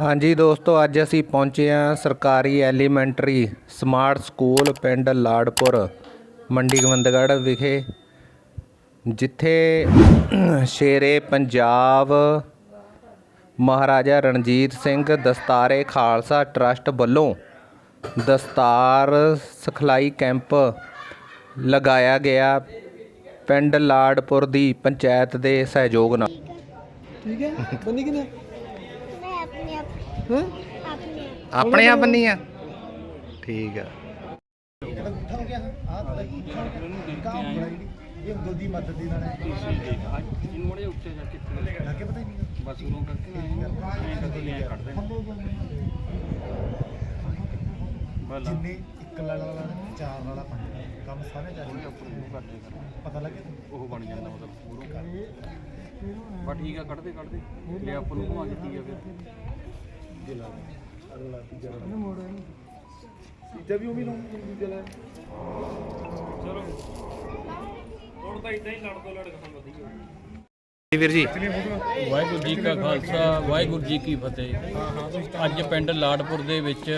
ਹਾਂਜੀ ਦੋਸਤੋ, ਅੱਜ ਅਸੀਂ ਪਹੁੰਚੇ ਹਾਂ ਸਰਕਾਰੀ ਐਲੀਮੈਂਟਰੀ ਸਮਾਰਟ ਸਕੂਲ ਪਿੰਡ ਲਾੜਪੁਰ, ਮੰਡੀ ਗੋਬਿੰਦਗੜ੍ਹ ਵਿਖੇ, ਜਿੱਥੇ ਸ਼ੇਰੇ ਪੰਜਾਬ ਮਹਾਰਾਜਾ ਰਣਜੀਤ ਸਿੰਘ ਦਸਤਾਰੇ ਖਾਲਸਾ ਟਰੱਸਟ ਵੱਲੋਂ ਦਸਤਾਰ ਸਿਖਲਾਈ ਕੈਂਪ ਲਗਾਇਆ ਗਿਆ। ਪਿੰਡ ਲਾੜਪੁਰ ਦੀ ਪੰਚਾਇਤ ਦੇ ਸਹਿਯੋਗ ਨਾਲ। ਠੀਕ ਹੈ? ਬੰਨੀ ਕਿ ਆਪਣੇ ਆਪ। ਬੰਨੀ ਆ ਠੀਕ ਆ ਬਸ ਉਰੋਂ ਕਰਕੇ ਐਂ ਕਰਕੇ ਲੈ ਕੱਢ ਜਿੰਨੇ ਇੱਕ ਵਾਲਾ ਵਾਲਾ ਚਾਰ ਵਾਲਾ ਪੰਜ ਕੰਮ ਸਾਰੇ ਚਾਹੀਦੇ ਉੱਪਰ ਨੂੰ ਪਤਾ ਲੱਗੇ ਉਹ ਬਣ ਜਾਂਦਾ ਮਤਲਬ ਪੂਰਾ। ਬਾ ਠੀਕ ਆ ਕੱਢ ਦੇ ਜਿਲਾ ਅਗਲਾ ਤੀਜਾ ਉਹਨੇ ਮੋੜ ਤੀਜਾ ਵੀ ਉਮੀ ਲਾਉਂ ਦੂਜਾ ਲੈ ਜੀ ਵੀਰ ਜੀ। ਵਾਹਿਗੁਰੂ ਜੀ ਕਾ ਖਾਲਸਾ ਵਾਹਿਗੁਰੂ ਜੀ ਕੀ ਫਤਿਹ। ਅੱਜ ਪਿੰਡ ਲਾੜਪੁਰ ਦੇ ਵਿੱਚ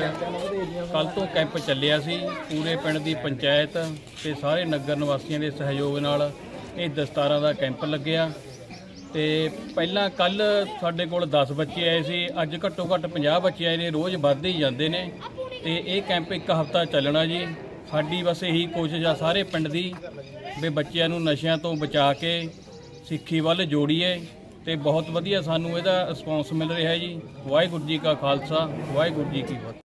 ਕੱਲ ਤੋਂ ਕੈਂਪ ਚੱਲਿਆ ਸੀ। ਪੂਰੇ ਪਿੰਡ ਦੀ ਪੰਚਾਇਤ ਤੇ ਸਾਰੇ ਨਗਰ ਨਿਵਾਸੀਆਂ ਦੇ ਸਹਿਯੋਗ ਨਾਲ ਇਹ ਦਸਤਾਰਾਂ ਦਾ ਕੈਂਪ ਲੱਗਿਆ। ਤੇ ਪਹਿਲਾਂ ਕੱਲ ਸਾਡੇ ਕੋਲ 10 ਬੱਚੇ ਆਏ ਸੀ, ਅੱਜ ਘੱਟੋ ਘੱਟ 50 ਬੱਚੇ ਆਏ ਨੇ, ਰੋਜ਼ ਵੱਧਦੇ ਹੀ ਜਾਂਦੇ ਨੇ। ਤੇ ਇਹ ਕੈਂਪ ਇੱਕ ਹਫ਼ਤਾ ਚੱਲਣਾ ਜੀ। ਸਾਡੀ ਬਸ ਇਹੀ ਕੋਸ਼ਿਸ਼ ਆ ਸਾਰੇ ਪਿੰਡ ਦੀ ਵੀ ਬੱਚਿਆਂ ਨੂੰ ਨਸ਼ਿਆਂ ਤੋਂ ਬਚਾ ਕੇ ਸਿੱਖੀ ਵੱਲ ਜੋੜੀਏ ਤੇ ਬਹੁਤ ਵਧੀਆ ਸਾਨੂੰ ਇਹਦਾ ਰਿਸਪੌਂਸ ਮਿਲ ਰਿਹਾ ਜੀ। ਵਾਹਿਗੁਰੂ ਜੀ ਕਾ ਖਾਲਸਾ, ਵਾਹਿਗੁਰੂ ਜੀ ਕੀ ਫਤਿਹ।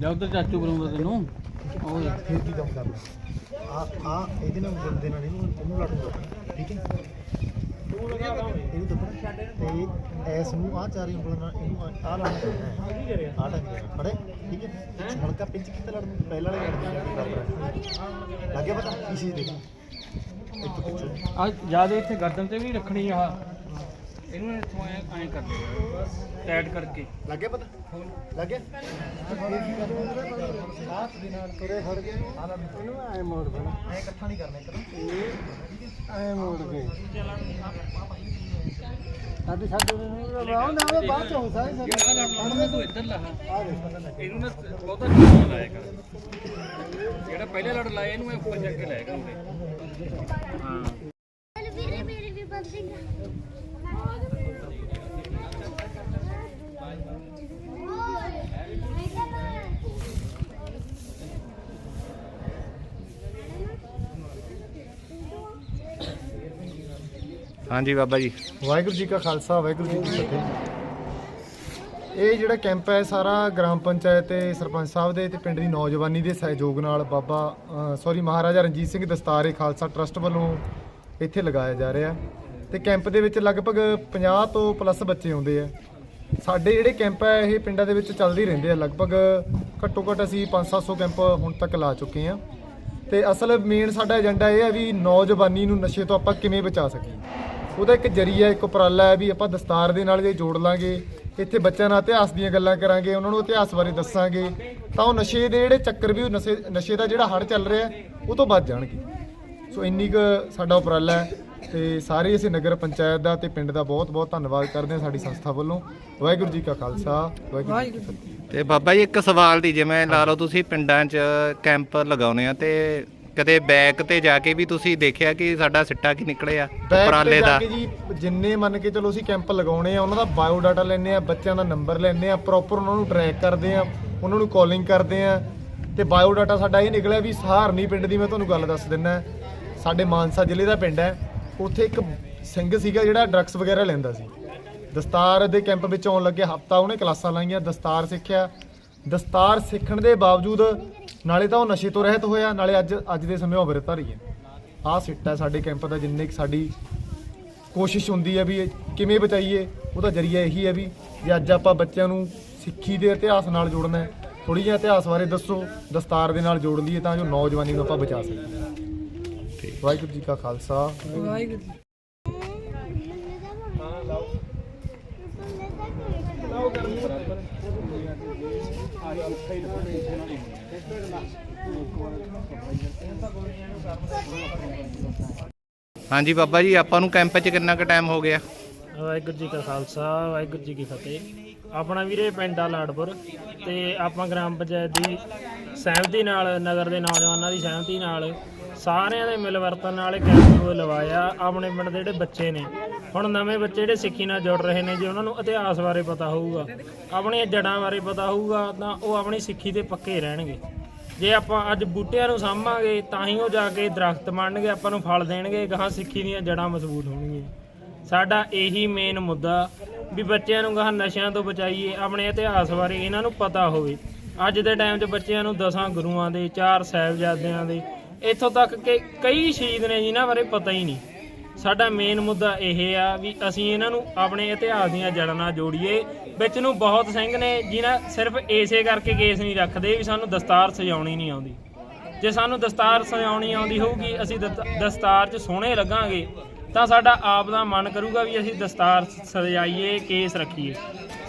ਜਾ ਉਧਰ ਚਾਚੂ ਬਰੂੰਗਾ ਤੈਨੂੰ। ਉਹ ਫਿਰ ਕੀ ਕੰਮ ਕਰਨਾ ਆ ਆ, ਇਹਦੇ ਨਾਲ ਬੰਦੇ ਨਾਲ ਇਹਨੂੰ ਇਹਨੂੰ ਲੜੂਗਾ ਠੀਕ ਹੈ? ਤੇ ਐਸ ਨੂੰ ਆ ਚਾਰੀ ਉਂਗਲਾਂ ਨਾਲ ਇਹਨੂੰ ਆ ਲਾਣਾ ਆ ਟੰਗ ਫੜੇ ਠੀਕ ਹੈ? ਹਲਕਾ ਪਿੰਚ ਕਿੱਥੇ ਲੜਨ ਨੂੰ? ਪਹਿਲਾਂ ਵਾਲੇ ਲੜਦੇ ਲੱਗੇ ਪਤਾ? ਕੀ ਚੀਜ਼ ਦੇਖ ਇੱਕ ਪਿੱਛੇ। ਆ ਜ਼ਿਆਦਾ ਇੱਥੇ ਗਰਦਨ ਤੇ ਵੀ ਰੱਖਣੀ ਆ ਇਹਨੂੰ ਇੱਥੋਂ ਐ ਐ ਕਰ ਲਿਓ ਟਾਈਟ ਕਰਕੇ। ਲੱਗੇ ਪਤਾ? ਲੱਗੇ ਸਾਥ ਦੇ ਨਾਲ ਤੁਰੇ ਫੜ ਇਹਨੂੰ ਐ ਮੋੜ ਬਣਾ ਐ ਇਕੱਠਾ ਨਹੀਂ ਕਰਨਾ ਇਕੱਠਾ ਐ ਮੋੜ ਕੇ। ਸਾਡੇ ਸਾਡੇ ਨੂੰ ਲਾਉਂ ਨਾ ਉਹ ਬਾਅਦ ਸਾਰੇ ਸਾਡੇ ਹੁਣ ਇੱਧਰ ਲਾਹਾਂ ਇਹਨੂੰ ਨਾ ਬਹੁਤਾ ਨਹੀਂ ਲਾਇਆ ਕਰ। ਜਿਹੜਾ ਪਹਿਲੇ ਲੜ ਲਾਇਆ ਇਹਨੂੰ ਐ ਉੱਪਰ ਚੱਕ ਕੇ ਲਾਇਆ ਕਰ ਹਾਂ। ਮੇਰੇ ਮੇਰੇ ਵੀ ਬੰਦ ਸਿੰਘ ਹਾਂਜੀ ਬਾਬਾ ਜੀ। ਵਾਹਿਗੁਰੂ ਜੀ ਕਾ ਖਾਲਸਾ, ਵਾਹਿਗੁਰੂ ਜੀ ਕੀ ਫਤਿਹ। ਇਹ ਜਿਹੜਾ ਕੈਂਪ ਹੈ, ਸਾਰਾ ਗ੍ਰਾਮ ਪੰਚਾਇਤ ਤੇ ਸਰਪੰਚ ਸਾਹਿਬ ਦੇ ਤੇ ਪਿੰਡ ਦੀ ਨੌਜਵਾਨੀ ਦੇ ਸਹਿਯੋਗ ਨਾਲ ਬਾਬਾ ਸੌਰੀ ਮਹਾਰਾਜਾ ਰਣਜੀਤ ਸਿੰਘ ਦਸਤਾਰੇ ਖਾਲਸਾ ਟਰਸਟ ਵੱਲੋਂ ਇੱਥੇ ਲਗਾਇਆ ਜਾ ਰਿਹਾ। ਤੇ ਕੈਂਪ ਦੇ ਵਿੱਚ ਲਗਭਗ 50 ਤੋਂ ਪਲੱਸ ਬੱਚੇ ਆਉਂਦੇ ਆ। ਸਾਡੇ ਜਿਹੜੇ ਕੈਂਪ ਹੈ ਇਹ ਪਿੰਡਾਂ ਦੇ ਵਿੱਚ ਚੱਲਦੇ ਰਹਿੰਦੇ ਆ। ਲਗਭਗ ਘੱਟੋ ਘੱਟ ਅਸੀਂ 5-700 ਕੈਂਪ ਹੁਣ ਤੱਕ ਲਾ ਚੁੱਕੇ ਆ। ਤੇ ਅਸਲ ਮੇਨ ਸਾਡਾ ਏਜੰਡਾ ਇਹ ਹੈ ਵੀ ਨੌਜਵਾਨੀ ਨੂੰ ਨਸ਼ੇ ਤੋਂ ਆਪਾਂ ਕਿਵੇਂ ਬਚਾ ਸਕੀਏ। ਉਹਦਾ ਇੱਕ ਜਰੀਆ, ਇੱਕ ਉਪਰਾਲਾ ਹੈ ਵੀ ਆਪਾਂ ਦਸਤਾਰ ਦੇ ਨਾਲ ਜੇ ਜੋੜ ਲਾਂਗੇ। ਇੱਥੇ ਬੱਚਿਆਂ ਨਾਲ ਇਤਿਹਾਸ ਦੀਆਂ ਗੱਲਾਂ ਕਰਾਂਗੇ, ਉਹਨਾਂ ਨੂੰ ਇਤਿਹਾਸ ਬਾਰੇ ਦੱਸਾਂਗੇ। ਤਾਂ ਉਹ ਨਸ਼ੇ ਦੇ ਜਿਹੜੇ ਚੱਕਰ ਵੀ, ਉਹ ਨਸ਼ੇ ਨਸ਼ੇ ਦਾ ਜਿਹੜਾ ਹੜ ਚੱਲ ਰਿਹਾ, ਉਹ ਤੋਂ ਬਚ ਜਾਣਗੇ। ਸੋ ਇੰਨੀ ਕੁ ਸਾਡਾ ਉਪਰਾਲਾ ਹੈ। ਤੇ ਸਾਰੇ ਅਸੀਂ ਨਗਰ ਪੰਚਾਇਤ ਦਾ ਤੇ ਪਿੰਡ ਦਾ ਬਹੁਤ ਬਹੁਤ ਧੰਨਵਾਦ ਕਰਦੇ ਹਾਂ ਸਾਡੀ ਸੰਸਥਾ ਵੱਲੋਂ। ਵਾਹਿਗੁਰੂ ਜੀ ਕਾ ਖਾਲਸਾ ਵਾਹਿਗੁਰੂ ਜੀ ਕੀ ਫਤਿਹ। ਤੇ ਬਾਬਾ ਜੀ ਇੱਕ ਸਵਾਲ ਦੀ ਜਿਵੇਂ ਲਾ ਲਓ ਤੁਸੀਂ ਪਿੰਡਾਂ 'ਚ ਕੈਂਪ ਲਗਾਉਨੇ ਆ ਤੇ ਕਦੇ ਬੈਕ ਤੇ ਜਾ ਕੇ ਵੀ ਤੁਸੀਂ ਦੇਖਿਆ ਕਿ ਸਾਡਾ ਸਿੱਟਾ ਕੀ ਨਿਕਲਿਆ ਬੈਕ ਤੇ ਉਪਰਾਲੇ ਜਾ ਦਾ? ਕੇ ਜੀ ਜਿੰਨੇ ਮੰਨ ਕੇ ਚਲੋ ਅਸੀਂ ਕੈਂਪ ਲਗਾਉਣੇ ਆ ਉਹਨਾਂ ਦਾ ਬਾਇਓ ਡਾਟਾ ਲੈਣੇ ਆ ਬੱਚਿਆਂ ਦਾ ਨੰਬਰ ਲੈਣੇ ਆ ਪ੍ਰੋਪਰ ਉਹਨਾਂ ਨੂੰ ਟਰੈਕ ਕਰਦੇ ਆ ਉਹਨਾਂ ਨੂੰ ਕਾਲਿੰਗ ਕਰਦੇ ਆ। ਤੇ ਬਾਇਓ ਡਾਟਾ ਸਾਡਾ ਇਹ ਨਿਕਲਿਆ ਵੀ ਸਹਾਰਨੀ ਪਿੰਡ ਦੀ ਮੈਂ ਤੁਹਾਨੂੰ ਗੱਲ ਦੱਸ ਦਿੰਦਾ ਸਾਡੇ ਮਾਨਸਾ ਜ਼ਿਲ੍ਹੇ ਦਾ ਪਿੰਡ ਹੈ। ਉੱਥੇ ਇੱਕ ਸਿੰਘ ਸੀਗਾ ਜਿਹੜਾ ਡਰੱਗਸ ਵਗੈਰਾ ਲੈਂਦਾ ਸੀ। ਦਸਤਾਰ ਦੇ ਕੈਂਪ ਵਿੱਚ ਆਉਣ ਲੱਗੇ ਹਫਤਾ ਉਹਨੇ ਕਲਾਸਾਂ ਲਾਈਆਂ, ਦਸਤਾਰ ਸਿੱਖਿਆ। ਦਸਤਾਰ ਸਿੱਖਣ ਦੇ ਬਾਵਜੂਦ ਨਾਲੇ ਤਾਂ ਉਹ ਨਸ਼ੇ ਤੋਂ ਰਹਿਤ ਹੋਇਆ, ਨਾਲੇ ਅੱਜ ਅੱਜ ਦੇ ਸਮੇਂ ਉਹ ਅੰਮ੍ਰਿਤਧਾਰੀ ਹੈ। ਆਹ ਸਿੱਟ ਹੈ ਸਾਡੇ ਕੈਂਪ ਦਾ, ਜਿੰਨੇ ਕੁ ਸਾਡੀ ਕੋਸ਼ਿਸ਼ ਹੁੰਦੀ ਹੈ ਵੀ ਇਹ ਕਿਵੇਂ ਬਚਾਈਏ, ਉਹਦਾ ਜਰੀਆ ਇਹੀ ਹੈ ਵੀ ਜੇ ਅੱਜ ਆਪਾਂ ਬੱਚਿਆਂ ਨੂੰ ਸਿੱਖੀ ਦੇ ਇਤਿਹਾਸ ਨਾਲ ਜੋੜਨਾ ਹੈ ਥੋੜੀ ਜਿਹੀ ਇਤਿਹਾਸ ਬਾਰੇ ਦੱਸੋ, ਦਸਤਾਰ ਦੇ ਨਾਲ ਜੋੜ ਲਈਏ ਤਾਂ ਜੋ ਨੌਜਵਾਨੀ ਨੂੰ ਆਪਾਂ ਬਚਾ ਸਕੀਏ। ਵਾਹਿਗੁਰੂ ਜੀ ਕਾ ਖਾਲਸਾ। ਹਾਂਜੀ ਬਾਬਾ ਜੀ ਆਪਾਂ ਨੂੰ ਕੈਂਪ 'ਚ ਕਿੰਨਾ ਕੁ ਟਾਈਮ ਹੋ ਗਿਆ? ਵਾਹਿਗੁਰੂ ਜੀ ਕਾ ਖਾਲਸਾ ਵਾਹਿਗੁਰੂ ਜੀ ਕੀ ਫਤਿਹ। ਆਪਣਾ ਵੀਰੇ ਪਿੰਡ ਆ ਲਾੜਪੁਰ ਤੇ ਆਪਾਂ ਗ੍ਰਾਮ ਪੰਚਾਇਤ ਦੀ ਸਹਿਮਤੀ ਨਾਲ ਨਗਰ ਦੇ ਨੌਜਵਾਨਾਂ ਦੀ ਸਹਿਮਤੀ ਨਾਲ ਸਾਰਿਆਂ ਦੇ ਮਿਲਵਰਤਨ ਨਾਲ ਇਹ ਕੈਂਪ ਲਵਾਇਆ ਆਪਣੇ ਪਿੰਡ ਦੇ ਜਿਹੜੇ ਬੱਚੇ ਨੇ। ਹੁਣ ਨਵੇਂ ਬੱਚੇ ਜਿਹੜੇ ਸਿੱਖੀ ਨਾਲ ਜੁੜ ਰਹੇ ਨੇ ਜੇ ਉਹਨਾਂ ਨੂੰ ਇਤਿਹਾਸ ਬਾਰੇ ਪਤਾ ਹੋਊਗਾ, ਆਪਣੀਆਂ ਜੜਾਂ ਬਾਰੇ ਪਤਾ ਹੋਊਗਾ, ਤਾਂ ਉਹ ਆਪਣੀ ਸਿੱਖੀ ਤੇ ਪੱਕੇ ਰਹਿਣਗੇ। ਜੇ ਆਪਾਂ ਅੱਜ ਬੂਟਿਆਂ ਨੂੰ ਸਾਂਭਾਂਗੇ, ਤਾਂ ਹੀ ਉਹ ਜਾ ਕੇ ਦਰਖਤ ਬਣਨਗੇ ਆਪਾਂ ਨੂੰ ਫਲ ਦੇਣਗੇ, ਗਾਹਾਂ ਸਿੱਖੀ ਦੀਆਂ ਜੜਾਂ ਮਜ਼ਬੂਤ ਹੋਣਗੀਆਂ। ਸਾਡਾ ਇਹੀ ਮੇਨ ਮੁੱਦਾ ਵੀ ਬੱਚਿਆਂ ਨੂੰ ਗਾਹਾਂ ਨਸ਼ਿਆਂ ਤੋਂ ਬਚਾਈਏ, ਆਪਣੇ ਇਤਿਹਾਸ ਬਾਰੇ ਇਹਨਾਂ ਨੂੰ ਪਤਾ ਹੋਵੇ। ਅੱਜ ਦੇ ਟਾਈਮ 'ਚ ਬੱਚਿਆਂ ਨੂੰ ਦਸਾਂ ਗੁਰੂਆਂ ਦੇ, ਚਾਰ ਸਾਹਿਬਜ਼ਾਦਿਆਂ ਦੇ ਇੱਥੋਂ ਤੱਕ ਕਿ ਕਈ ਸ਼ਹੀਦ ਨੇ ਜਿਨ੍ਹਾਂ ਬਾਰੇ ਪਤਾ ਹੀ ਨਹੀਂ। ਸਾਡਾ ਮੇਨ ਮੁੱਦਾ ਇਹ ਆ ਵੀ ਅਸੀਂ ਇਹਨਾਂ ਨੂੰ ਆਪਣੇ ਇਤਿਹਾਸ ਦੀਆਂ ਜੜ੍ਹਾਂ ਨਾਲ ਜੋੜੀਏ। ਵਿੱਚ ਨੂੰ ਬਹੁਤ ਸਿੰਘ ਨੇ ਜਿਨ੍ਹਾਂ ਸਿਰਫ ਏਸੇ ਕਰਕੇ ਕੇਸ ਨਹੀਂ ਰੱਖਦੇ ਵੀ ਸਾਨੂੰ ਦਸਤਾਰ ਸਜਾਉਣੀ ਨਹੀਂ ਆਉਂਦੀ। ਜੇ ਸਾਨੂੰ ਦਸਤਾਰ ਸਜਾਉਣੀ ਆਉਂਦੀ ਹੋਊਗੀ, ਅਸੀਂ ਦਸਤਾਰ 'ਚ ਸੋਹਣੇ ਲੱਗਾਂਗੇ, ਤਾਂ ਸਾਡਾ ਆਪ ਦਾ ਮਨ ਕਰੂਗਾ ਵੀ ਅਸੀਂ ਦਸਤਾਰ ਸਜਾਈਏ, ਕੇਸ ਰੱਖੀਏ।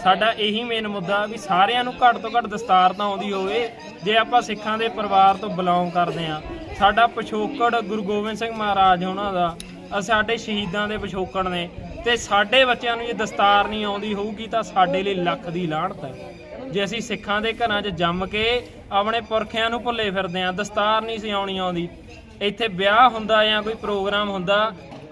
ਸਾਡਾ ਇਹੀ ਮੇਨ ਮੁੱਦਾ ਵੀ ਸਾਰਿਆਂ ਨੂੰ ਘੱਟ ਤੋਂ ਘੱਟ ਦਸਤਾਰ ਤਾਂ ਆਉਂਦੀ ਹੋਵੇ, ਜੇ ਆਪਾਂ ਸਿੱਖਾਂ ਦੇ ਪਰਿਵਾਰ ਤੋਂ ਬਿਲੋਂਗ ਕਰਦੇ ਆ ਸਾਡਾ ਪਿਛੋਕੜ ਗੁਰੂ ਗੋਬਿੰਦ ਸਿੰਘ ਮਹਾਰਾਜ ਉਹਨਾਂ ਦਾ। ਸਾਡੇ ਸ਼ਹੀਦਾਂ ਦੇ ਪਿਛੋਕੜ ਨੇ। ਤੇ ਸਾਡੇ ਬੱਚਿਆਂ ਨੂੰ ਜੇ ਦਸਤਾਰ ਨਹੀਂ ਆਉਂਦੀ ਹੋਊਗੀ ਤਾਂ ਸਾਡੇ ਲਈ ਲੱਖ ਦੀ ਲਾਹਣਤ ਹੈ। ਜੇ ਅਸੀਂ ਸਿੱਖਾਂ ਦੇ ਘਰਾਂ 'ਚ ਜੰਮ ਕੇ ਆਪਣੇ ਪੁਰਖਿਆਂ ਨੂੰ ਭੁੱਲੇ ਫਿਰਦੇ ਆਂ ਦਸਤਾਰ ਨਹੀਂ ਸਿਆਉਣੀ ਆਉਂਦੀ। ਇੱਥੇ ਵਿਆਹ ਹੁੰਦਾ ਜਾਂ ਕੋਈ ਪ੍ਰੋਗਰਾਮ ਹੁੰਦਾ,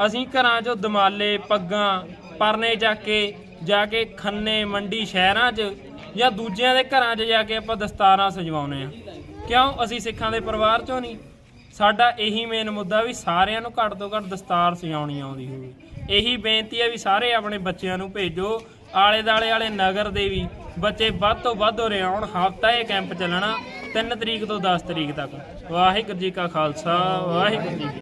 ਅਸੀਂ ਘਰਾਂ 'ਚੋਂ ਦਮਾਲੇ, ਪੱਗਾਂ, ਪਰਨੇ ਚੱਕ ਕੇ ਜਾ ਕੇ ਖੰਨੇ, ਮੰਡੀ ਸ਼ਹਿਰਾਂ 'ਚ ਜਾਂ ਦੂਜਿਆਂ ਦੇ ਘਰਾਂ 'ਚ ਜਾ ਕੇ ਆਪਾਂ ਦਸਤਾਰਾਂ ਸਜਵਾਉਂਦੇ ਆ ਕਿਉਂ? ਅਸੀਂ ਸਿੱਖਾਂ ਦੇ ਪਰਿਵਾਰ 'ਚੋਂ ਨਹੀਂ। ਸਾਡਾ ਇਹੀ ਮੇਨ ਮੁੱਦਾ ਵੀ ਸਾਰਿਆਂ ਨੂੰ ਘੱਟ ਤੋਂ ਘੱਟ ਦਸਤਾਰ ਸਜਾਉਣੀ ਆਉਂਦੀ ਹੋਵੇ। ਇਹੀ ਬੇਨਤੀ ਹੈ ਵੀ ਸਾਰੇ ਆਪਣੇ ਬੱਚਿਆਂ ਨੂੰ ਭੇਜੋ। ਆਲੇ ਦਾਲੇ ਵਾਲੇ ਨਗਰ ਦੇ ਵੀ ਬੱਚੇ ਵੱਧ ਤੋਂ ਵੱਧ ਉਰੇ ਆਉਣ। ਹਫਤਾ ਇਹ ਕੈਂਪ ਚੱਲਣਾ 3 ਤਰੀਕ ਤੋਂ 10 ਤਰੀਕ ਤੱਕ। ਵਾਹਿਗੁਰੂ ਜੀ ਕਾ ਖਾਲਸਾ, ਵਾਹਿਗੁਰੂ ਜੀ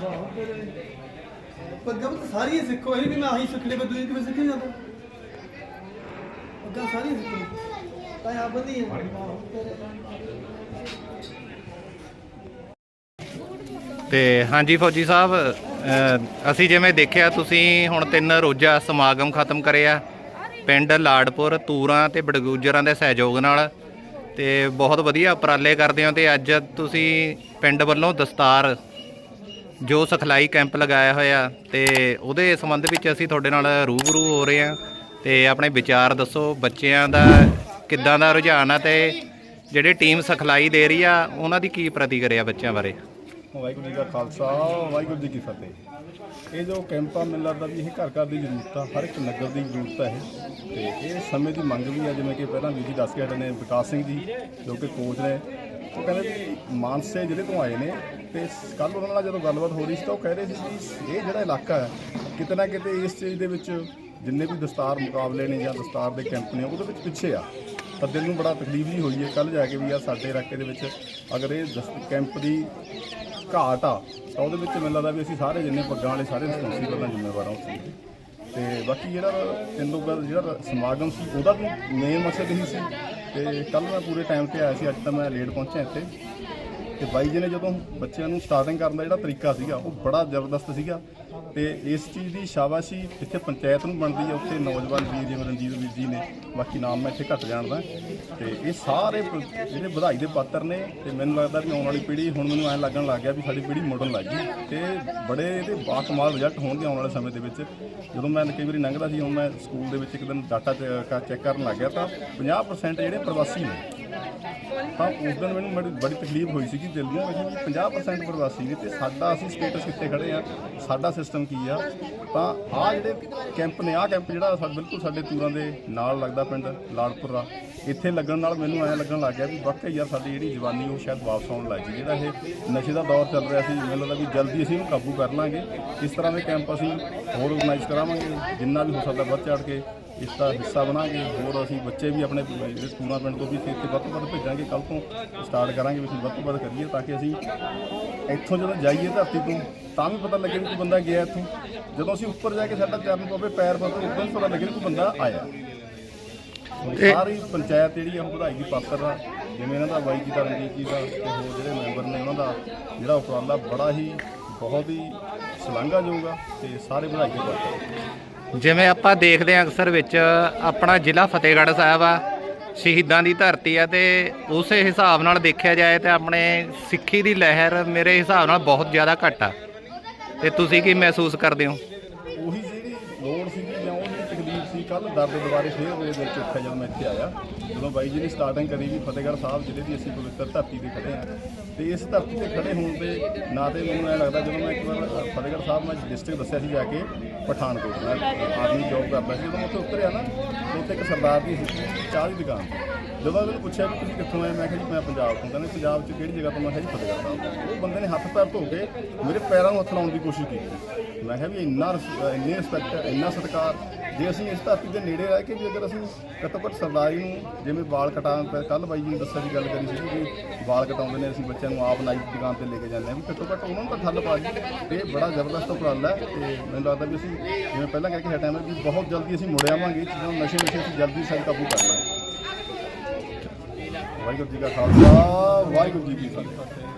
ਕੀ ਪੱਗਾਂ ਤਾਂ ਸਾਰੀਆਂ ਸਿੱਖੋ ਇਹ ਵੀ ਮੈਂ ਆਹੀ ਸਿੱਖਣੇ ਪਰ ਦੂਜੀ ਕਿਵੇਂ ਸਿੱਖੀ ਜਾਂਦਾ ਪੱਗਾਂ ਸਾਰੀਆਂ ਸਿੱਖੋ ਤਾਂ ਆਪ ਬੰਦੀ ਹੈ ਤੇ ਹਾਂਜੀ ਫੌਜੀ ਸਾਹਿਬ ਅ, ਅਸੀਂ ਜਿਵੇਂ ਦੇਖਿਆ ਤੁਸੀਂ ਹੁਣ ਤਿੰਨ ਰੋਜ਼ਾ ਸਮਾਗਮ ਖਤਮ ਕਰਿਆ ਪਿੰਡ ਲਾੜਪੁਰ ਤੂਰਾਂ ਤੇ ਬੜਗੂਜਰਾਂ ਦੇ ਸਹਿਯੋਗ ਨਾਲ। ਤੇ ਬਹੁਤ ਵਧੀਆ ਉਪਰਾਲੇ ਕਰਦੇ ਹੋ ਤੇ ਅੱਜ ਤੁਸੀਂ ਪਿੰਡ ਵੱਲੋਂ ਦਸਤਾਰ ਜੋ ਸਿਖਲਾਈ ਕੈਂਪ ਲਗਾਇਆ ਹੋਇਆ ਤੇ ਉਹਦੇ ਸੰਬੰਧ ਵਿੱਚ ਅਸੀਂ ਤੁਹਾਡੇ ਨਾਲ ਰੂਬਰੂ ਹੋ ਰਹੇ ਹਾਂ ਤੇ ਆਪਣੇ ਵਿਚਾਰ ਦੱਸੋ, ਬੱਚਿਆਂ ਦਾ ਕਿੱਦਾਂ ਦਾ ਰੁਝਾਨ ਆ ਤੇ ਜਿਹੜੇ ਟੀਮ ਸਿਖਲਾਈ ਦੇ ਰਹੀ ਆ, ਉਹਨਾਂ ਦੀ ਕੀ ਪ੍ਰਤੀਕਿਰਿਆ ਬੱਚਿਆਂ ਬਾਰੇ? ਵਾਹਿਗੁਰੂ ਜੀ ਕਾ ਖਾਲਸਾ, ਵਾਹਿਗੁਰੂ ਜੀ ਕੀ ਫਤਿਹ। ਇਹ ਜੋ ਕੈਂਪ ਆ ਮੈਨੂੰ ਲੱਗਦਾ ਵੀ ਇਹ ਘਰ ਘਰ ਦੀ ਜ਼ਰੂਰਤ ਆ, ਹਰ ਇੱਕ ਨਗਰ ਦੀ ਜ਼ਰੂਰਤ ਹੈ ਇਹ। ਤੇ ਇਹ ਸਮੇਂ ਦੀ ਮੰਗ ਵੀ ਆ, ਜਿਵੇਂ ਕਿ ਪਹਿਲਾਂ ਵੀ ਜੀ ਦੱਸ ਕੇ ਹਟੇ ਨੇ, ਵਿਕਾਸ ਸਿੰਘ ਜੀ, ਜੋ ਕਿ ਕੋਚ ਨੇ ਉਹ ਕਹਿੰਦੇ ਵੀ ਮਾਨਸੇ ਜ਼ਿਲ੍ਹੇ ਤੋਂ ਆਏ ਨੇ ਤੇ ਕੱਲ ਉਹਨਾਂ ਨਾਲ ਜਦੋਂ ਗੱਲਬਾਤ ਹੋ ਰਹੀ ਸੀ ਤਾਂ ਉਹ ਕਹਿ ਰਹੇ ਸੀ ਵੀ ਇਹ ਜਿਹੜਾ ਇਲਾਕਾ ਹੈ, ਕਿਤੇ ਨਾ ਕਿਤੇ ਇਸ ਚੀਜ਼ ਦੇ ਵਿੱਚ ਜਿੰਨੇ ਵੀ ਦਸਤਾਰ ਮੁਕਾਬਲੇ ਨੇ ਜਾਂ ਦਸਤਾਰ ਦੇ ਕੈਂਪ ਨੇ, ਉਹਦੇ ਵਿੱਚ ਪਿੱਛੇ ਆ। ਤਾਂ ਦਿਲ ਨੂੰ ਬੜਾ ਤਕਲੀਫ ਜੀ ਹੋਈ ਹੈ ਕੱਲ ਜਾ ਕੇ ਵੀ ਆ ਸਾਡੇ ਇਲਾਕੇ ਦੇ ਵਿੱਚ ਅਗਰ ਇਹ ਦਸ- ਕੈਂਪ ਦੀ ਘਾਟ ਆ, ਤਾਂ ਉਹਦੇ ਵਿੱਚ ਮੈਨੂੰ ਲੱਗਦਾ ਵੀ ਅਸੀਂ ਸਾਰੇ ਜਿੰਨੇ ਪੱਗਾਂ ਵਾਲੇ, ਸਾਰੇ ਰਿਸਪੌਂਸੀਬਲ ਨਾਲ ਜ਼ਿੰਮੇਵਾਰ ਹਾਂ ਉਸ ਚੀਜ਼ ਦੇ। ਤੇ ਬਾਕੀ ਜਿਹੜਾ ਤਿੰਨ ਦਾ ਜਿਹੜਾ ਸਮਾਗਮ ਸੀ, ਉਹਦਾ ਵੀ ਮੇਨ ਮਕਸਦ ਇਹੀ ਸੀ ਤੇ ਕੱਲ ਮੈਂ ਪੂਰੇ ਟਾਈਮ ਤੇ ਆਇਆ ਸੀ ਅੱਜ ਤਾਂ ਮੈਂ ਲੇਟ ਪਹੁੰਚਿਆ ਇੱਥੇ। ਤੇ ਬਾਈ ਜੀ ਨੇ ਜਦੋਂ ਬੱਚਿਆਂ ਨੂੰ ਸਟਾਰਟਿੰਗ ਕਰਨ ਦਾ ਜਿਹੜਾ ਤਰੀਕਾ ਸੀਗਾ, ਉਹ ਬੜਾ ਜ਼ਬਰਦਸਤ ਸੀਗਾ ਤੇ ਇਸ ਚੀਜ਼ ਦੀ ਸ਼ਾਬਾਸ਼ੀ ਇੱਥੇ ਪੰਚਾਇਤ ਨੂੰ ਬਣਦੀ ਹੈ ਉੱਥੇ ਨੌਜਵਾਨ ਵੀਰ ਜਿਵੇਂ ਰਣਜੀਤ ਵੀਰ ਜੀ ਨੇ, ਬਾਕੀ ਨਾਮ ਮੈਂ ਇੱਥੇ ਘੱਟ ਜਾਣਦਾ। ਤੇ ਇਹ ਸਾਰੇ ਜਿਹੜੇ ਵਧਾਈ ਦੇ ਪਾਤਰ ਨੇ ਤੇ ਮੈਨੂੰ ਲੱਗਦਾ ਵੀ ਆਉਣ ਵਾਲੀ ਪੀੜ੍ਹੀ, ਹੁਣ ਮੈਨੂੰ ਐਂ ਲੱਗਣ ਲੱਗ ਗਿਆ ਵੀ ਸਾਡੀ ਪੀੜ੍ਹੀ ਮੁੜਨ ਲੱਗ ਗਈ। ਤੇ ਬੜੇ ਇਹਦੇ ਬਾਕਮਾਲ ਰਿਜ਼ਲਟ ਹੋਣਗੇ ਆਉਣ ਵਾਲੇ ਸਮੇਂ ਦੇ ਵਿੱਚ। ਜਦੋਂ ਮੈਂ ਕਈ ਵਾਰੀ ਲੰਘਦਾ ਸੀ, ਹੁਣ ਮੈਂ ਸਕੂਲ ਦੇ ਵਿੱਚ ਇੱਕ ਦਿਨ ਡਾਟਾ ਚੈੱਕ ਕਰਨ ਲੱਗ ਗਿਆ ਤਾਂ 50% ਜਿਹੜੇ ਪ੍ਰਵਾਸੀ ਨੇ ਤਾਂ ਉਸ ਦਿਨ ਮੈਨੂੰ ਬੜੀ ਬੜੀ ਤਕਲੀਫ ਹੋਈ ਸੀ ਕਿ ਦਿਲ ਦੀਆਂ ਵਿੱਚ ਵੀ 50% ਪ੍ਰਵਾਸੀ ਨੇ ਤੇ ਸਾਡਾ ਅਸੀਂ ਸਟੇਟਸ ਕਿੱਥੇ ਖੜੇ ਆ, ਸਾਡਾ ਸਿਸਟਮ ਕੀ ਆ? ਤਾਂ ਆ ਜਿਹੜੇ ਕੈਂਪ ਨੇ ਆ ਕੈਂਪ ਜਿਹੜਾ ਸਾ ਬਿਲਕੁਲ ਸਾਡੇ ਤੂਰਾਂ ਦੇ ਨਾਲ ਲੱਗਦਾ ਪਿੰਡ ਲਾੜਪੁਰ ਦਾ ਇੱਥੇ ਲੱਗਣ ਨਾਲ ਮੈਨੂੰ ਐਂ ਲੱਗਣ ਲੱਗ ਗਿਆ ਵੀ ਵਾਕਈ ਯਾਰ ਸਾਡੀ ਜਿਹੜੀ ਜਵਾਨੀ, ਉਹ ਸ਼ਾਇਦ ਵਾਪਸ ਆਉਣ ਲੱਗ ਗਈ। ਜਿਹੜਾ ਇਹ ਨਸ਼ੇ ਦਾ ਦੌਰ ਚੱਲ ਰਿਹਾ ਸੀ, ਮੈਨੂੰ ਲੱਗਦਾ ਵੀ ਜਲਦੀ ਅਸੀਂ ਇਹਨੂੰ ਕਾਬੂ ਕਰ ਲਾਂਗੇ। ਇਸ ਤਰ੍ਹਾਂ ਦੇ ਕੈਂਪ ਅਸੀਂ ਹੋਰ ਆਰਗੇਨਾਈਜ਼ ਕਰਾਵਾਂਗੇ, ਜਿੰਨਾ ਵੀ ਹੋ ਸਕਦਾ ਵੱਧ ਚੜ ਕੇ। ਇਸ ਦਾ ਹਿੱਸਾ ਬਣਾਂਗੇ ਹੋਰ ਅਸੀਂ ਬੱਚੇ ਵੀ ਆਪਣੇ ਜਿਹੜੇ ਟੂਰਨਾਮੈਂਟ ਤੋਂ ਵੀ ਅਸੀਂ ਇੱਥੇ ਵੱਧ ਤੋਂ ਵੱਧ ਭੇਜਾਂਗੇ ਕੱਲ ਤੋਂ ਸਟਾਰਟ ਕਰਾਂਗੇ ਵੀ ਅਸੀਂ ਵੱਧ ਤੋਂ ਵੱਧ ਕਰੀਏ ਤਾਂ ਕਿ ਅਸੀਂ ਇੱਥੋਂ ਜਦੋਂ ਜਾਈਏ ਧਰਤੀ ਤੋਂ ਤਾਂ ਵੀ ਪਤਾ ਲੱਗੇ ਕੋਈ ਬੰਦਾ ਗਿਆ ਇੱਥੋਂ। ਜਦੋਂ ਅਸੀਂ ਉੱਪਰ ਜਾ ਕੇ ਸਾਡਾ ਚਰਨ ਪਵੇ ਪੈਰ ਪਵੇ ਉਦੋਂ ਪਤਾ ਲੱਗੇ ਕੋਈ ਬੰਦਾ ਆਇਆ। ਸਾਰੀ ਪੰਚਾਇਤ ਜਿਹੜੀ ਆ ਉਹ ਵਧਾਈ ਦੀ ਪਾਤਰ ਆ ਜਿਵੇਂ ਇਹਨਾਂ ਦਾ ਬਾਈ ਜੀ ਦਾ ਰਣਜੀਤ ਜੀ ਦਾ ਤੇ ਹੋਰ ਜਿਹੜੇ ਮੈਂਬਰ ਨੇ ਉਹਨਾਂ ਦਾ ਜਿਹੜਾ ਉਪਰਾਲਾ ਬੜਾ ਹੀ ਬਹੁਤ ਹੀ ਸ਼ਲਾਘਾਯੋਗ ਆ ਤੇ ਸਾਰੇ ਵਧਾਈ ਦੇ ਪਾਤਰ ਜਿਵੇਂ ਆਪਾਂ ਦੇਖਦੇ ਹਾਂ ਅਕਸਰ ਵਿੱਚ, ਆਪਣਾ ਜ਼ਿਲ੍ਹਾ ਫਤਿਹਗੜ੍ਹ ਸਾਹਿਬ ਆ, ਸ਼ਹੀਦਾਂ ਦੀ ਧਰਤੀ ਆ ਤੇ ਉਸੇ ਹਿਸਾਬ ਨਾਲ ਦੇਖਿਆ ਜਾਏ ਤੇ ਆਪਣੇ ਸਿੱਖੀ ਦੀ ਲਹਿਰ ਮੇਰੇ ਹਿਸਾਬ ਨਾਲ ਬਹੁਤ ਜ਼ਿਆਦਾ ਘੱਟ ਆ। ਤੇ ਤੁਸੀਂ ਕੀ ਮਹਿਸੂਸ ਕਰਦੇ ਹੋ ਉਹੀ ਜਿਹੜੀ ਲੋੜ ਸੀਗੀ ਜਾਂ ਉਹਦੀ ਤਕਲੀਫ ਸੀ ਕੱਲ ਦਰਦ ਦੁਬਾਰੇ ਫੇਰ ਮੇਰੇ ਦਿਲ 'ਚ ਉੱਠਿਆ ਜਦੋਂ ਮੈਂ ਇੱਥੇ ਆਇਆ। ਜਦੋਂ ਬਾਈ ਜੀ ਨੇ ਸਟਾਰਟਿੰਗ ਕਰੀ ਵੀ ਫਤਿਹਗੜ੍ਹ ਸਾਹਿਬ ਜ਼ਿਲ੍ਹੇ ਦੀ ਅਸੀਂ ਪਵਿੱਤਰ ਧਰਤੀ ਤੇ ਖੜੇ ਆ ਤੇ ਇਸ ਧਰਤੀ ਤੇ ਖੜੇ ਹੋਣ ਦੇ ਨਾ ਤੇ ਮੈਨੂੰ ਐ ਲੱਗਦਾ ਜਦੋਂ ਮੈਂ ਇੱਕ ਵਾਰ ਫਤਿਹਗੜ੍ਹ ਸਾਹਿਬ ਮੈਂ ਡਿਸਟ੍ਰਿਕਟ ਦੱਸਿਆ ਸੀ ਜਾ ਕੇ ਪਠਾਨਕੋਟ, ਮੈਂ ਆਰਮੀ ਜੋਬ ਕਰਦਾ ਸੀ। ਜਦੋਂ ਉੱਥੇ ਉਤਰਿਆ ਨਾ ਉੱਥੇ ਇੱਕ ਸਰਦਾਰ ਦੀ ਸੀ ਚਾਹ ਦੀ ਦੁਕਾਨ ਜਦੋਂ ਉਹਨੇ ਪੁੱਛਿਆ ਵੀ ਤੁਸੀਂ ਕਿੱਥੋਂ ਆਏ, ਮੈਂ ਕਿਹਾ ਜੀ ਮੈਂ ਪੰਜਾਬ ਤੋਂ। ਕਹਿੰਦੇ ਪੰਜਾਬ 'ਚ ਕਿਹੜੀ ਜਗ੍ਹਾ ਤੋਂ? ਮੈਂ ਕਿਹਾ ਜੀ ਫਤਿਹਗੜ੍ਹ ਸਾਹਿਬ ਉਹ ਬੰਦੇ ਨੇ ਹੱਥ ਪੈਰ ਧੋ ਕੇ ਮੇਰੇ ਪੈਰਾਂ ਨੂੰ ਹੱਥ ਲਾਉਣ ਦੀ ਕੋਸ਼ਿਸ਼ ਕੀਤੀ। ਮੈਂ ਕਿਹਾ ਵੀ ਇੰਨਾ ਰਿਸ- ਇੰਨੀ ਰਿਸਪੈਕਟ ਇੰਨਾ ਸਤਿਕਾਰ, ਜੇ ਅਸੀਂ ਇਸ ਧਰਤੀ 'ਤੇ ਦੇ ਨੇੜੇ ਰਹਿ ਕੇ ਵੀ ਅਗਰ ਅਸੀਂ ਘੱਟੋ ਘੱਟ ਸਰਦਾਰੀ ਨੂੰ ਜਿਵੇਂ ਵਾਲ ਕਟਾਉਣ ਕੱਲ ਬਾਈ ਜੀ ਨੇ ਦੱਸਿਆ ਦੀ ਗੱਲ ਕਰੀ ਸੀ ਕਿ ਵਾਲ ਕਟਾਉਂਦੇ ਨੇ, ਅਸੀਂ ਬੱਚਿਆਂ ਨੂੰ ਆਪ ਨਾਈ ਦੁਕਾਨ ਤੇ ਲੈ ਕੇ ਜਾਂਦੇ ਹਾਂ। ਵੀ ਘੱਟੋ ਘੱਟ ਉਹਨਾਂ ਨੂੰ ਤਾਂ ਠੱਲ ਪਾ ਜੀ ਇਹ ਬੜਾ ਜ਼ਬਰਦਸਤ ਉਪਰਾਲਾ ਹੈ ਤੇ ਮੈਨੂੰ ਲੱਗਦਾ ਵੀ ਅਸੀਂ ਜਿਵੇਂ ਪਹਿਲਾਂ ਕਹਿ ਕੇ ਹਟਿਆ ਮੈਂ ਵੀ ਬਹੁਤ ਜਲਦੀ ਅਸੀਂ ਮੁੜ ਆਵਾਂਗੇ ਚੀਜ਼ਾਂ ਨਸ਼ੇ ਨਸ਼ੇ ਅਸੀਂ ਜਲਦੀ ਸਾਡੀ ਕਾਬੂ ਕਰ ਲਾਂਗੇ। ਵਾਹਿਗੁਰੂ ਜੀ ਕਾ ਖਾਲਸਾ, ਵਾਹਿਗੁਰੂ ਜੀ ਕੀ ਫਤਿਹ।